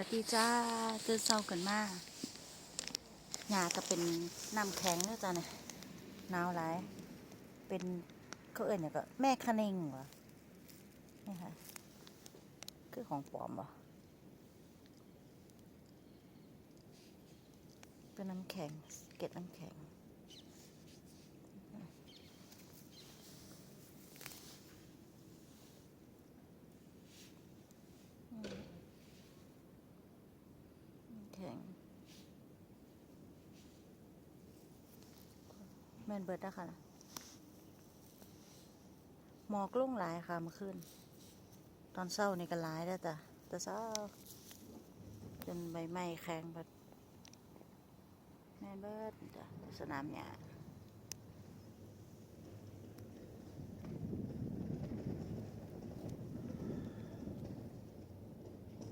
วัสดีจ้าตื่นเช้ากันมากหยาก็เป็นน้ำแข็งเด้อจ้าเนี่ยหนาวหลาย เป็นเขาเอ่ยเนี่ยก็แม่คะเนงวะนี่ค่ะ คือของปลอมวะเป็นน้ำแข็ง เก็ดน้ำแข็ง แข็ง แม่นเบิดนะคะนะหมอกลุ่งหลายค่ะเมื่อคืนตอนเศร้านี่ก็หลายแล้วจ้ะแต่เศร้า จนใบไม้แข็งแบบแม่นเบิดจ้ะสนามหญ้า